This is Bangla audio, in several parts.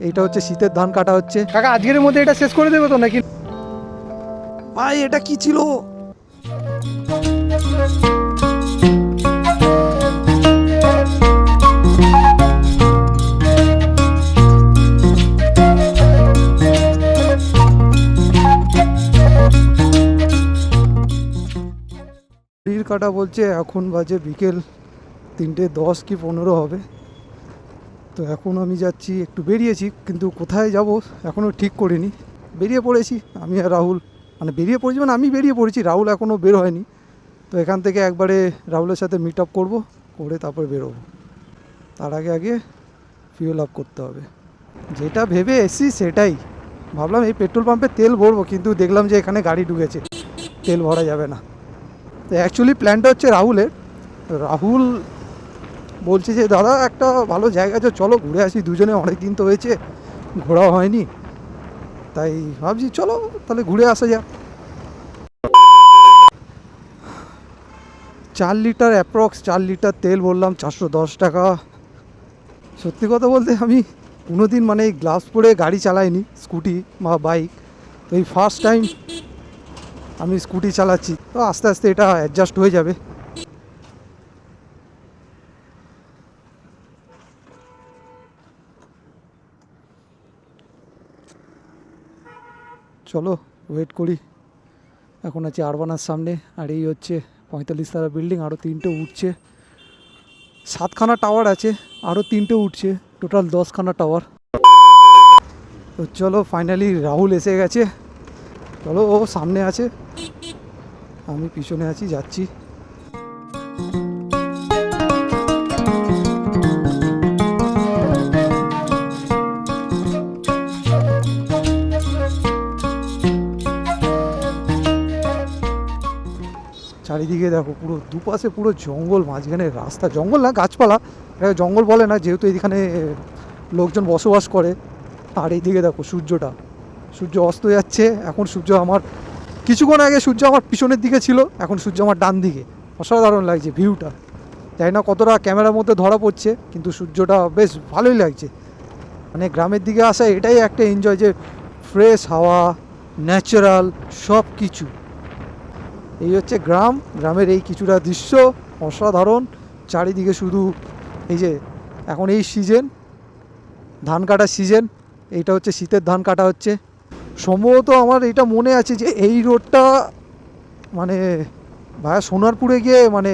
এইটা হচ্ছে শীতের ধান কাটা হচ্ছে। কাকা আজকের মধ্যে এটা শেষ করে দেবে তো নাকি? ভাই এটা কি ছিল? কাটা বলছে এখন বাজে বিকেল তিনটে দশ কি পনেরো হবে। তো এখন আমি যাচ্ছি, একটু বেরিয়েছি, কিন্তু কোথায় যাব এখনও ঠিক করিনি। বেরিয়ে পড়েছি, আমি আর রাহুল মানে বেরিয়ে পড়েছি মানে আমি বেরিয়ে পড়েছি, রাহুল এখনও বের হয়নি। তো এখান থেকে একবারে রাহুলের সাথে মিট আপ করব, করে তারপর বেরোবো। তার আগে আগে ফিউল আপ করতে হবে। যেটা ভেবে এসছি সেটাই। ভাবলাম এই পেট্রোল পাম্পে তেল ভরবো, কিন্তু দেখলাম যে এখানে গাড়ি ঢুকেছে, তেল ভরা যাবে না। তো অ্যাকচুয়ালি প্ল্যানটা হচ্ছে রাহুলের। রাহুল বলছে যে, দাদা, একটা ভালো জায়গা আছে, চলো ঘুরে আসি, দুজনে অনেক দিন তো হয়েছে ঘোরা হয়নি। তাই ভাবছি, চলো, তাহলে ঘুরে আসা যাক। চার লিটার অ্যাপ্রক্স চার লিটার তেল বললাম, চারশো দশ টাকা। সত্যি কথা বলতে আমি কোনো দিন মানে গ্লাভস পরে গাড়ি চালাইনি, স্কুটি বা বাইক। তো এই ফার্স্ট টাইম আমি স্কুটি চালাচ্ছি। তো আস্তে আস্তে এটা অ্যাডজাস্ট হয়ে যাবে। চলো ওয়েট করি। এখন আছে আরবানার সামনে, আর এই হচ্ছে পঁয়তাল্লিশ তারা বিল্ডিং আরও তিনটে উঠছে। সাতখানা টাওয়ার আছে আরও তিনটে উঠছে টোটাল দশখানা টাওয়ার তো চলো ফাইনালি রাহুল এসে গেছে। চলো, ও সামনে আছে। আমি পিছনে আছি, যাচ্ছি। দেখো, পুরো দুপাশে পুরো জঙ্গল, মাঝখানে রাস্তা। জঙ্গল না, গাছপালা। এটাকে জঙ্গল বলে না, যেহেতু এখানে লোকজন বসবাস করে আর এইদিকে দেখো সূর্যটা। সূর্য অস্ত যাচ্ছে, এখন সূর্য আমার, কিছুক্ষণ আগে সূর্য আমার পিছনের দিকে ছিল, এখন সূর্য আমার ডান দিকে। অসাধারণ লাগছে ভিউটা। জানি না কতটা ক্যামেরার মধ্যে ধরা পড়ছে, কিন্তু সূর্যটা বেশ ভালোই লাগছে। মানে গ্রামের দিকে আসা এটাই একটা এনজয় যে ফ্রেশ হাওয়া ন্যাচারাল সব কিছু এই হচ্ছে গ্রাম। গ্রামের এই কিছুটা দৃশ্য অসাধারণ। চারিদিকে শুধু এই যে এখন এই সিজন ধান কাটার সিজন এইটা হচ্ছে শীতের ধান কাটা হচ্ছে। সম্ভবত আমার এটা মনে আছে যে এই রোডটা মানে ভায়া সোনারপুরে গিয়ে মানে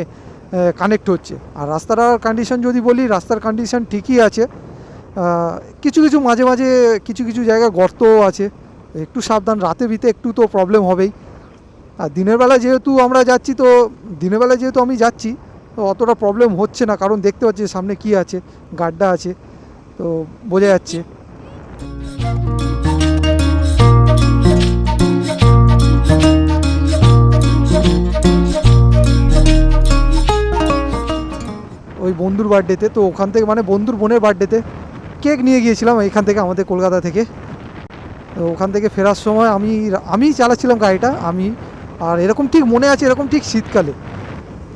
কানেক্ট হচ্ছে। আর রাস্তাটার কন্ডিশন যদি বলি, রাস্তার কন্ডিশন ঠিকই আছে। কিছু কিছু মাঝে মাঝে কিছু কিছু জায়গায় গর্তও আছে। একটু সাবধান, রাতে ভিতে একটু তো প্রবলেম হবেই। আর দিনের বেলা যেহেতু আমরা যাচ্ছি, তো দিনের বেলা যেহেতু আমি যাচ্ছি, তো অতটা প্রবলেম হচ্ছে না। কারণ দেখতে পাচ্ছি সামনে কি আছে, গাড্ডা আছে, তো বোঝা যাচ্ছে। ওই বন্ধুর বার্থডেতে তো ওখান থেকে মানে বন্ধুর বোনের বার্থডেতে কেক নিয়ে গিয়েছিলাম এখান থেকে আমাদের কলকাতা থেকে। তো ওখান থেকে ফেরার সময় আমি আমি চালাচ্ছিলাম গাড়িটা, আমি আর এরকম ঠিক মনে আছে এরকম ঠিক শীতকালে।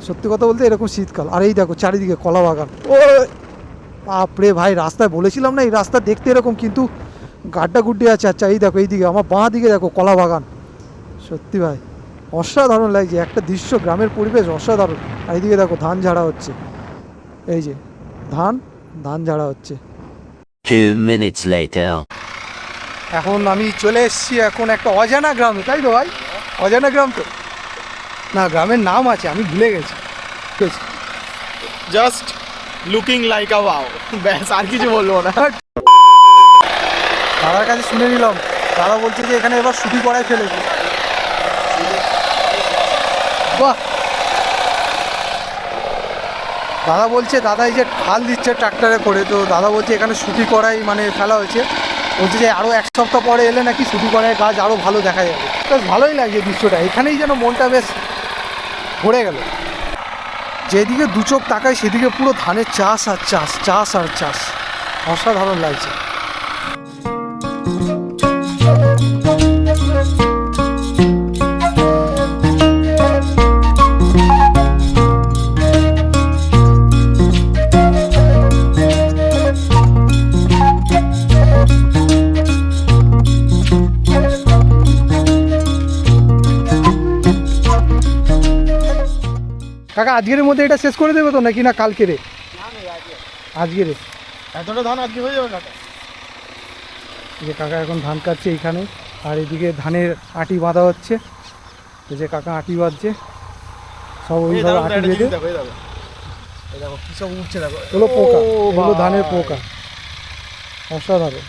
সত্যি কথা বলতে এরকম শীতকাল। আর এই দেখো চারিদিকে কলা বাগান। ও বাপরে ভাই রাস্তায় বলেছিলাম না এই রাস্তা দেখতে এরকম কিন্তু গাড্ডা গুড্ডি আছে। আচ্ছা এই দেখো এইদিকে আমার বাঁ দিকে দেখো কলা বাগান। সত্যি ভাই অসাধারণ লাগছে। একটা দৃশ্য গ্রামের পরিবেশ অসাধারণ। আর এইদিকে দেখো ধান ঝাড়া হচ্ছে। এই যে ধান ধান ঝাড়া হচ্ছে। Two minutes later. এখন আমি চলে এসেছি এখন একটা অজানা গ্রামে তাই তো ভাই? অজানা গ্রাম তো। না গ্রামের নাম আছে আমি ভুলে গেছি। Just looking like a wow ব্যাস আর কিছু বলব না। দাদার কাছে শুনে নিলাম। দাদা বলছে যে এখানে এবার ছুটি করায় ফেলেছে। বাহ। দাদা বলছে দাদা এই যে হাল দিচ্ছে ট্রাক্টরে করে তো দাদা বলছে এখানে ছুটি করাই মানে ফেলা হয়েছে। বলছে যে আরও এক সপ্তাহ পরে এলে নাকি শুধু করে, গাছ আরও ভালো দেখা যাবে। বেশ ভালোই লাগছে দৃশ্যটা। এখানেই যেন মনটা বেশ ভরে গেল। যেদিকে দু চোখ তাকায়, সেদিকে পুরো ধানের চাষ আর চাষ চাষ আর চাষ। অসাধারণ লাগছে। আজকের মধ্যে এটা শেষ করে দেবে তো নাকি না কালকে রে আজকের। এতটা ধান আজকে হয়ে যাবে কাকা? যে কাকা এখন ধান কাটছে এইখানে আর এদিকে ধানের আটি বাঁধা হচ্ছে। যে কাকা আটি বাঁধছে। সব ওইভাবে আটি বেঁধে। এগুলো পোকা এগুলো ধানের। পোকা। অসাধারণ।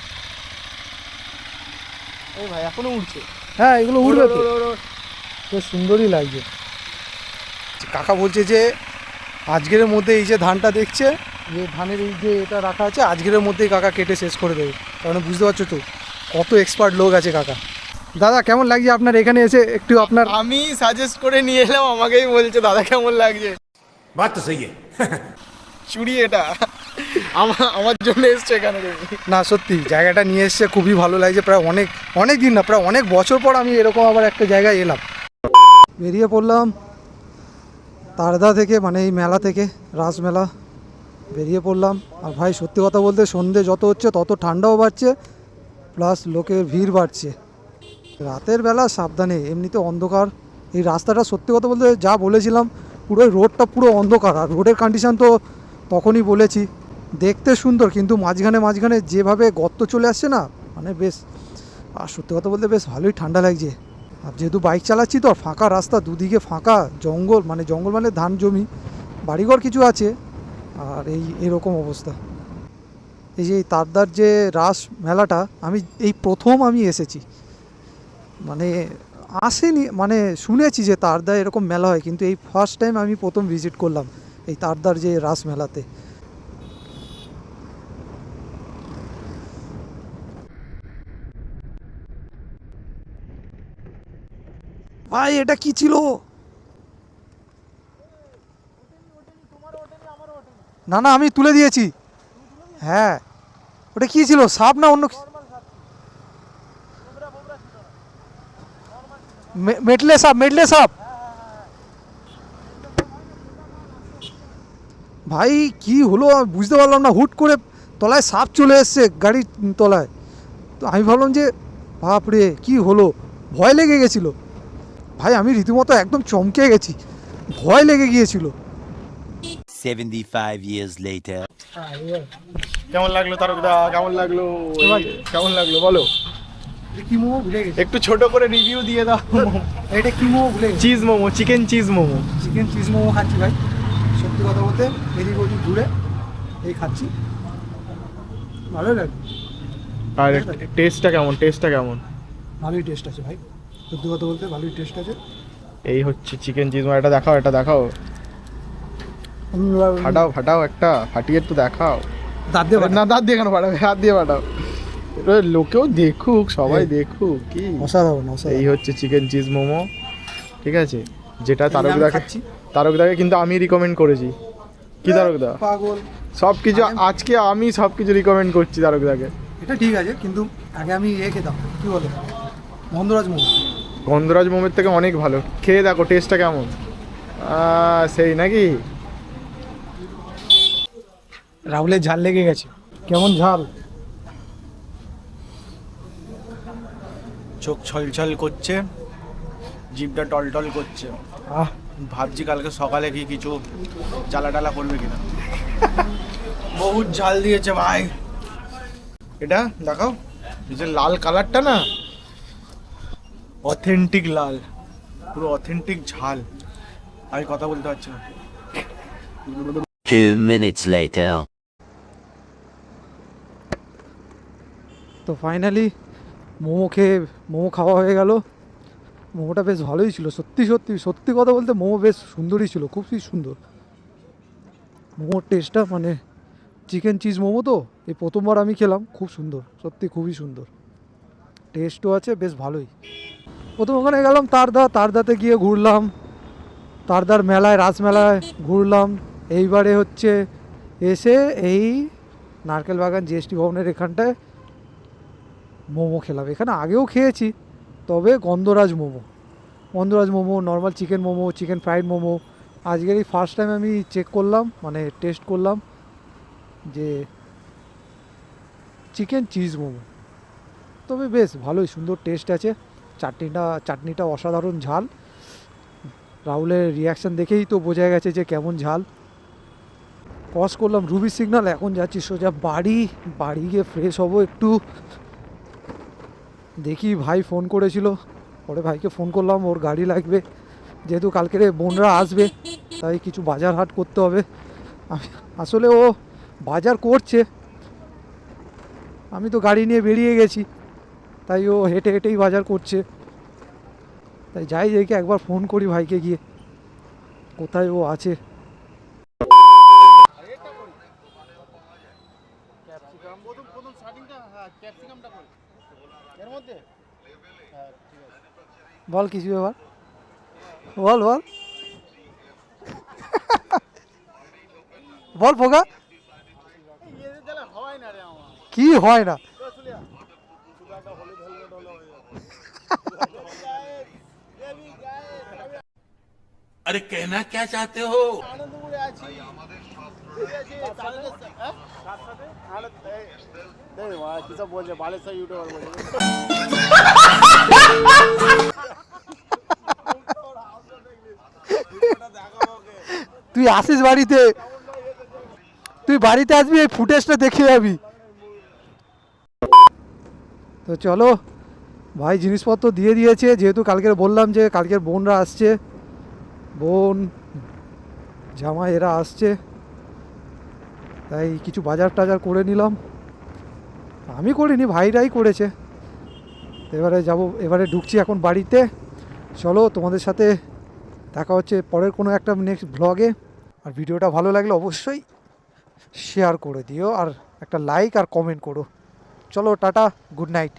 ভাই, এখনও উঠছে। হ্যাঁ এগুলো উড়বে তো। সুন্দরই লাগছে। কাকা বলছে যে আজকের মধ্যে এই যে ধানটা দেখছে যে ধানের এই যে এটা রাখা আছে আজকের মধ্যেই কাকা কেটে শেষ করে দেবে। কারণ বুঝতে পারছ তো কত এক্সপার্ট লোক আছে কাকা। দাদা কেমন লাগছে আপনার এখানে এসে? একটু আপনার আমি সাজেস্ট করে নিয়ে এলাম আমাকেই বলছে দাদা কেমন লাগছে? বাত তো সেই হ্যাঁ। চুরি এটা। আমার জন্য এসছে এখানে। না সত্যি জায়গাটা নিয়ে এসছে খুবই ভালো লাগছে। প্রায় অনেক অনেক দিন না প্রায় অনেক বছর পর আমি এরকম আবার একটা জায়গায় এলাম। বেরিয়ে পড়লাম তারদা থেকে মানে এই মেলা থেকে রাস মেলা বেরিয়ে পড়লাম। আর ভাই, সত্যি কথা বলতে সন্ধে যত হচ্ছে তত ঠান্ডাও বাড়ছে, প্লাস লোকের ভিড় বাড়ছে। রাতের বেলা সাবধানে, এমনিতে অন্ধকার। এই রাস্তাটা সত্যি কথা বলতে যা বলেছিলাম, পুরো রোডটা পুরো অন্ধকার। আর রোডের কন্ডিশান তো তখনই বলেছি। দেখতে সুন্দর, কিন্তু মাঝখানে মাঝখানে যেভাবে গর্ত চলে আসছে না মানে বেশ, আর সত্যি কথা বলতে বেশ ভালোই ঠান্ডা লাগছে। আর যেহেতু বাইক চালাচ্ছি তো ফাঁকা রাস্তা, দুদিকে ফাঁকা জঙ্গল মানে জঙ্গল মানে ধান জমি, বাড়িঘর কিছু আছে, আর এই এরকম অবস্থা। এই যে তারদার যে রাস মেলাটা, আমি এই প্রথম আমি এসেছি। মানে আসেনি মানে শুনেছি যে তারদা এরকম মেলা হয়, কিন্তু এই ফার্স্ট টাইম আমি প্রথম ভিজিট করলাম এই তারদার যে রাস মেলাতে। ভাই এটা কি ছিল? না না, আমি তুলে দিয়েছি। হ্যাঁ। ওটা কি ছিল? সাপ না অন্য মেটলে সাপ মেটলে সাপ। ভাই, কি হলো? আমি বুঝতে পারলাম না, হুট করে তলায় সাপ চলে এসছে, গাড়ির তলায়। তো আমি ভাবলাম যে, বাপরে, কি হলো? ভয় লেগে গেছিল। ভাই আমি রীতিমতো একদম চমকে গেছি। ভয় লেগে গিয়েছিল। 75 years later. কেমন লাগল তারকদা? কেমন লাগল। কেমন লাগল? বলো। কি মোমো ভুলে গেছি। একটু ছোট করে রিভিউ দিয়ে দাও। এটা কি মোমো ভুলে গেছি। Cheese momo chicken cheese momo. Chicken cheese momo খাচ্ছি ভাই। সত্যি কথা বলতে এদিক ওদিক ঘুরে এই খাচ্ছি। ভালোই লাগে। আর টেস্টটা কেমন? টেস্টটা কেমন? ভালোই টেস্ট আছে ভাই। সত্যি কথা বলতে ভালোই টেস্ট আছে। এই হচ্ছে চিকেন চিজ মোমো এটা দেখাও এটা দেখাও। ফাটাও ফাটাও একটা ফাটিয়ে একটু দেখাও। দাঁত দিয়ে না দাঁত দিয়ে কেন ফাটাবে? হাত দিয়ে ফাটাও। লোকেও দেখুক সবাই। দেখুক কি? অসাধারণ এই হচ্ছে চিকেন চিজ মোমো ঠিক আছে? যেটা এই যে আমি তারকদাকে খাচ্ছি। তারকদাকে কিন্তু আমি রিকমেন্ড করেছি। কি তারকদা? পাগল। সব কিছু আজকে আমি সব কিছু রিকমেন্ড করছি তারকদাকে। এটা ঠিক আছে কিন্তু আগে আমি এ খেতাম কি বলে? মন্দরাজ মোমো। গন্ধরাজ মোমের থেকে অনেক ভালো। খেয়ে দেখো টেস্টটা কেমন? সেই নাকি? রাহুলের ঝাল লেগে গেছে। কেমন ঝাল? চোখ ছলছল করছে জিভটা টলটল করছে। আহ। ভাবছি কালকে সকালে কি কিছু জ্বালা টালা করবে কিনা। বহুত ঝাল দিয়েছে ভাই। এটা দেখাও এই যে লাল কালারটা না? অথেন্টিক লাল পুরো অথেন্টিক ঝাল। আমি কথা বলতে পারছি না। Two minutes later. তো ফাইনালি মোমো খেয়ে মোমো খাওয়া হয়ে গেল। মোমোটা বেশ ভালোই ছিল সত্যি সত্যি সত্যি কথা বলতে মোমো বেশ সুন্দরই ছিল খুবই সুন্দর। মোমোর টেস্টটা মানে চিকেন চিজ মোমো তো এই প্রথমবার আমি খেলাম খুব সুন্দর সত্যি খুবই সুন্দর। টেস্টও আছে বেশ ভালোই। প্রথম ওখানে গেলাম, তারদা, তারদাতে গিয়ে ঘুরলাম। তারদার মেলায় রাসমেলায় ঘুরলাম। এইবারে হচ্ছে এসে এই নারকেল বাগান জিএসটি ভবনের এখানটায় মোমো খেলাম। এখানে আগেও খেয়েছি, তবে Gondhoraj momo. Gondhoraj momo normal chicken momo chicken fried momo. আজকের এই ফার্স্ট টাইম আমি চেক করলাম মানে টেস্ট করলাম যে চিকেন চিজ মোমো। তবে বেশ ভালোই সুন্দর টেস্ট আছে। চাটনিটা চাটনিটা অসাধারণ ঝাল। রাহুলের রিয়াকশান দেখেই তো বোঝা গেছে যে কেমন ঝাল। ক্রস করলাম রুবি সিগনাল এখন যাচ্ছি সোজা বাড়ি। বাড়ি গিয়ে ফ্রেশ হব একটু। দেখি ভাই ফোন করেছিল। পরে ভাইকে ফোন করলাম, ওর গাড়ি লাগবে। যেহেতু কালকের বোনরা আসবে, তাই কিছু বাজার হাট করতে হবে। আসলে ও বাজার করছে। আমি তো গাড়ি নিয়ে বেরিয়ে গেছি। তাই ও হেঁটে হেঁটেই বাজার করছে। তাই যাই দেখি একবার ফোন করি ভাইকে গিয়ে কোথায় ও আছে। হ্যাঁ হ্যাঁ বল কিছু ব্যাপার। বল বল। বল রে কি হয় না? अरे कहना क्या चाहते हो আনন্দপুরে আছি ঠিক আছে তাহলে হ্যাঁ কার সাথে আরে দেখ মা কি সব বলছে বালেশ্বর ইউটিউবার বলছে তুই আসিস বাড়িতে তুই বাড়িতে আসবি এই ফুটেজটা দেখে যাবি তো চলো ভাই, জিনিসপত্র দিয়ে দিয়েছে, যেহেতু কালকের বললাম যে কালকের বোনরা আসছে। বোন জামা এরা আসছে। তাই কিছু বাজার টাজার করে নিলাম। আমি করিনি, ভাইরাই করেছে। এবারে যাব, এবারে ঢুকছি এখন বাড়িতে। চলো তোমাদের সাথে দেখা হচ্ছে পরের কোনো একটা নেক্সট ব্লগে আর ভিডিওটা ভালো লাগলে অবশ্যই শেয়ার করে দিও, আর একটা লাইক আর কমেন্ট করো। চলো, টাটা গুড নাইট